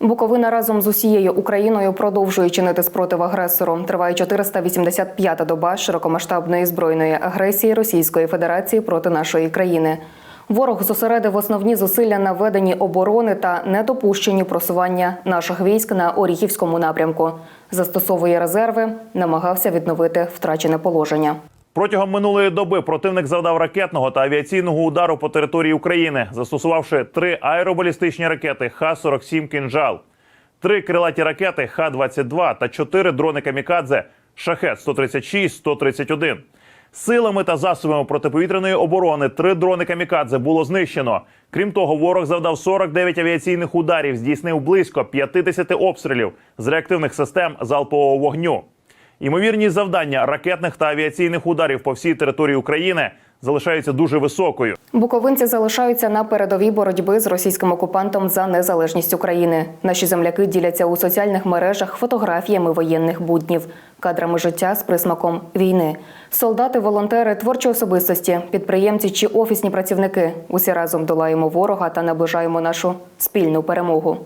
Буковина разом з усією Україною продовжує чинити спротив агресору. Триває 485-та доба широкомасштабної збройної агресії Російської Федерації проти нашої країни. Ворог зосередив основні зусилля на веденні оборони та недопущенні просування наших військ на Оріхівському напрямку. Застосовує резерви, намагався відновити втрачене положення. Протягом минулої доби противник завдав ракетного та авіаційного удару по території України, застосувавши три аеробалістичні ракети Х-47 «Кинжал», три крилаті ракети Х-22 та чотири дрони камікадзе Шахет-136-131. Силами та засобами протиповітряної оборони три дрони камікадзе було знищено. Крім того, ворог завдав 49 авіаційних ударів, здійснив близько 50 обстрілів з реактивних систем залпового вогню. Ймовірність завдання ракетних та авіаційних ударів по всій території України залишається дуже високою. Буковинці залишаються на передовій боротьби з російським окупантом за незалежність України. Наші земляки діляться у соціальних мережах фотографіями воєнних буднів, кадрами життя з присмаком війни. Солдати, волонтери, творчі особистості, підприємці чи офісні працівники. Усі разом долаємо ворога та наближаємо нашу спільну перемогу.